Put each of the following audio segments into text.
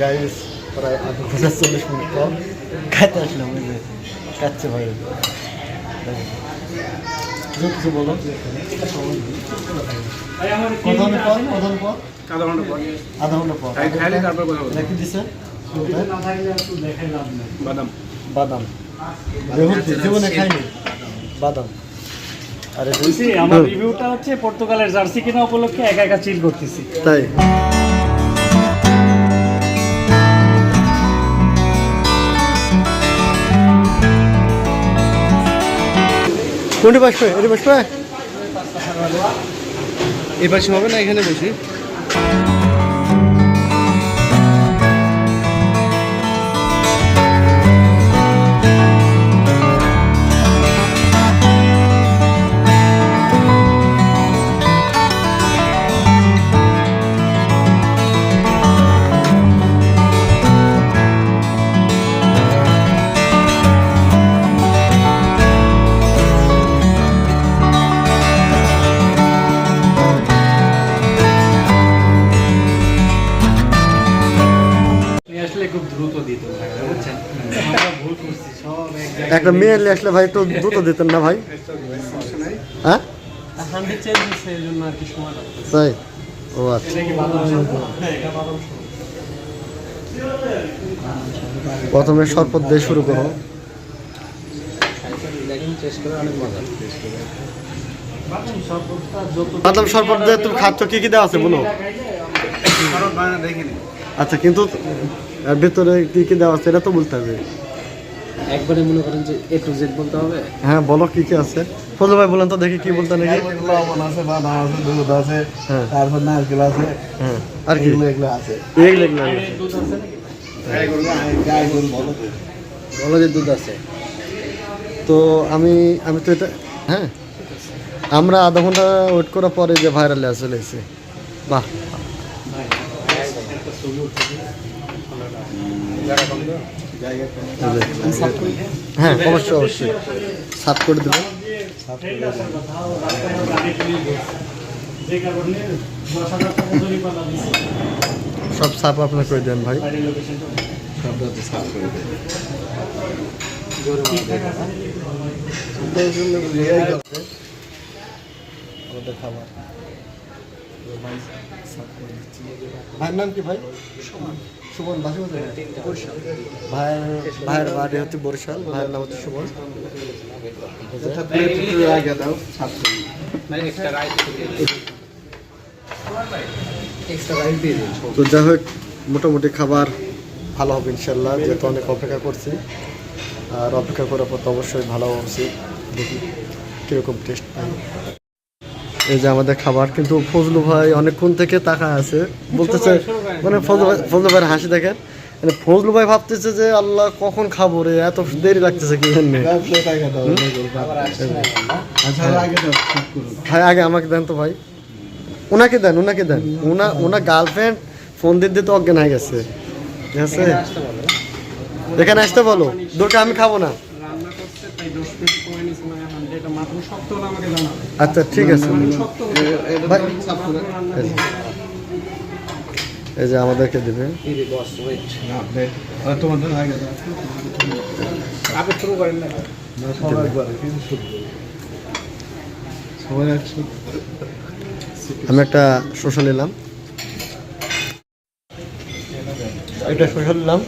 Guys প্রায় আধা ঘণ্টা চল্লিশ মিনিট পর খাইতে আসলাম ওই যে কাচ্ছে ভাই। যে কিছু বলো। প্রধান পর প্রধান পর? আধা ঘণ্টা পর। আধা ঘণ্টা পর। খাইলে তারপর কথা বলব। কি দিছে। বাদাম। বাদাম। জীবনে খাইনি। বাদাম। আরে বুঝছি, আমার রিভিউটা হচ্ছে পর্তুগালের জার্সি কেনা উপলক্ষে একা একা চিল করতেছি। তাই? কোনটি বসবে এটি বসবে এ পাশে হবে না এখানে বসি। খুব দ্রুত দিত বুঝছেন? আমরা ভুল করছি সব একটা মেয়ে নিয়ে আসলে ভাই একটু দ্রুত দিতেন না ভাই? হ্যাঁ? তাই? ও আচ্ছা? হ্যাঁ। প্রথমে শরবত দিয়ে শুরু করো। বাদাম শরবত দিয়ে তুমি খাচ্ছ কি কি দেওয়া আছে বলো? আচ্ছা কিন্তু এর ভেতরে কি কি দেওয়া আছে এটা তো বলতে হবে। একবারে মনে করেন যে এ টু জেড বলতে হবে? হ্যাঁ বলো কি কি আছে। ফজল ভাই বলেন তো দেখি কি বলতে নাকি। লবণ আছে বাদাম আছে দুধ আছে হ্যাঁ। তারপর নারকেল আছে হ্যাঁ আর কি? এগুলো এগুলো আছে। এই লেগনা দুধ আছে নাকি? বলো বলো যে দুধ আছে। তো আমি আমি তো এটা হ্যাঁ। আমরা আধা ঘণ্টা ওয়েট করার পরে যে ভাইরালে চলে এসেছে। বাহ। হ্যাঁ অবশ্যই অবশ্যই। সাফ করে দেবো। সব সাফ আপনার করে দেন ভাই। বাড়ির আমাদের খাবার। ভাইয়ের নাম কি ভাই? সুমন। বাসি ভাইয়ের ভাইয়ের বাড়ি হচ্ছে বরিশাল ভাইয়ের নাম হচ্ছে সুমন। আগে দাও তো যাই হোক মোটামুটি খাবার ভালো হবে ইনশাল্লাহ যেহেতু অনেক অপেক্ষা করছি। আর অপেক্ষা করার পর তো অবশ্যই ভালো হচ্ছে। দেখি কীরকম টেস্ট পাই। এই যে আমাদের খাবার কিন্তু ফজলু ভাই অনেকক্ষণ থেকে তাকা আছে বলতেছে মানে ফজলু ভাই ফজলু ভাইয়ের হাসি দেখেন মানে ফজলু ভাই ভাবতেছে যে আল্লাহ কখন খাব রে এত দেরি লাগতেছে কি জন্য। আচ্ছা ভাই আগে আমাকে দেন তো ভাই ওনাকে দেন ওনাকে দেন ওনা ওনার গার্লফ্রেন্ড ফোন দিতে দিতে অজ্ঞান হয়ে গেছে ঠিক আছে এখানে আসতে বলো দোরকা আমি খাব না রান্না করছে তাই দশ মিনিট না আচ্ছা ঠিক আছে। করে। এই যে। আমাদেরকে দেবে। আমি একটা শসা নিলাম। এটা শসা নিলাম।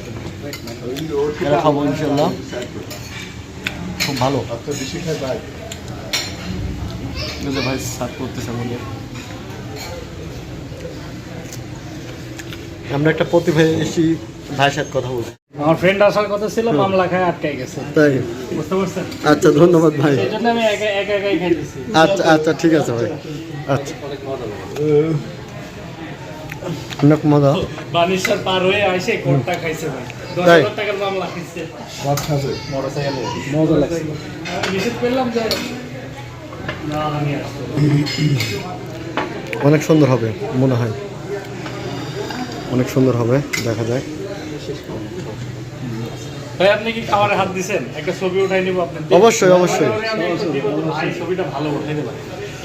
খাব ইনশাল্লাহ খুব ভালো আচ্ছা, বেশি খাই ভাই। এই যে ভাই সার্ভ করতেছে আমাদের। আমরা একটা প্রতিভাই এসি ভাইয়ের সাথে কথা বলছি। আমার ফ্রেন্ড আসার কথা ছিল মামলা খায় আটকাই গেছে। তাই? বুঝতে পারছেন? আচ্ছা ধন্যবাদ ভাই। সেই জন্য আমি একা একা একাই খাইতেছি আচ্ছা আচ্ছা ঠিক আছে ভাই। আচ্ছা। অনেক মজা। বানিশার পার হয়ে আসে কোটটা খাইছে ভাই। দশ? হাজার টাকার মামলা খাইছে। মজা লাগছে। নিষেধ করলাম যে অনেক সুন্দর হবে মনে হয়। অনেক সুন্দর হবে দেখা যায়। ভাই আপনি কি খাবারে হাত দিছেন? একটা ছবি উঠাই নিব আপনার অবশ্যই, অবশ্যই। আমি একটু দিব তো ভাই ছবিটা ভালো উঠাই দেবেন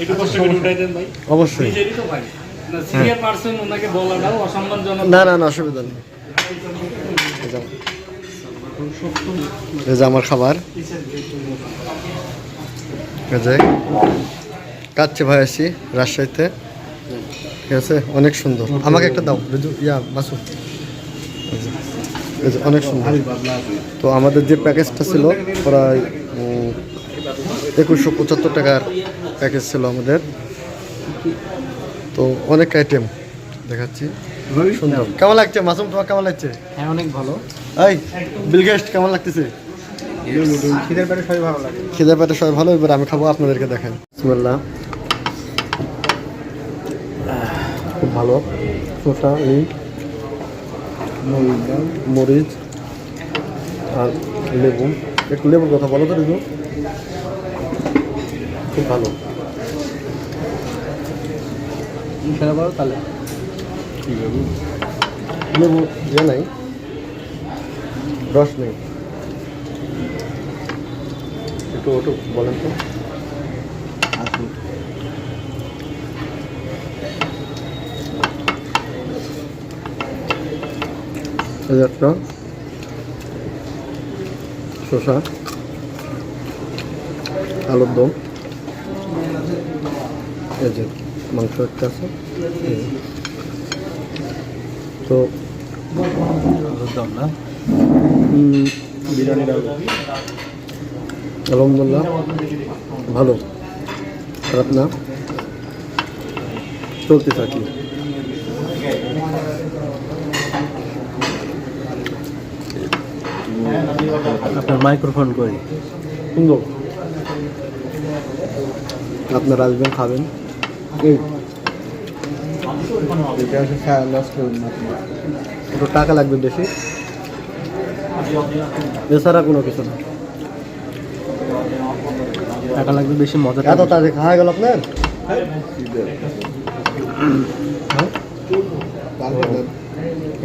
একটু কষ্ট করে উঠাই দেন ভাই। অবশ্যই। নিজেরই তো ভাই। না সিনিয়র পার্সন ওনাকে বলাটাও অসম্মানজনক। না না না অসুবিধা নেই। এই যে আমার খাবার। এই যে কাচ্চে ভাই আসি রাজশাহীতে। ঠিক আছে? অনেক সুন্দর। আমাকে একটা দাও। ইয়া যে অনেক সুন্দর। তো আমাদের যে প্যাকেজটা ছিল প্রায় একুশশো পঁচাত্তর টাকার প্যাকেজ ছিল আমাদের। তো অনেক আইটেম দেখাচ্ছি। সুন্দর। কেমন লাগছে? মাসুম তোমার কেমন লাগছে? হ্যাঁ অনেক ভালো। এই বিল বিলগেস্ট কেমন লাগতেছে? খিদের পেটে সবাই ভালো লাগে খিদে পেটে সবাই ভালো এবার আমি খাব আপনাদেরকে দেখাই। বিসমিল্লাহ। খুব ভালো। শসা এই মরিচ আর লেবু। একটু লেবুর কথা বলো তো রিজু খুব ভালো। সেটা বলো তাহলে। লেবু ইয়ে নাই। রস নেই। একটু ওটু বলেন তো। এই একটা শসা। আলুর দম। এই যে মাংস একটা আছে। তো না? উম, আলহামদুলিল্লাহ। ভালো। খারাপ না। চলতে থাকি। আপনার মাইক্রোফোন করি সুন্দর। আপনারা আসবেন খাবেন। টাকা লাগবে বেশি। এছাড়া কোনো কিছু না। টাকা লাগবে বেশি মজা এত তাড়াতাড়ি খাওয়া গেল আপনার? হ্যাঁ?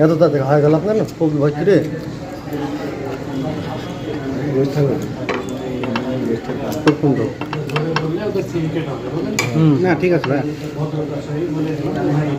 এত তাড়াতাড়ি খাওয়া গেল আপনার? না খুব ভয় রে না ঠিক আছে ভাই।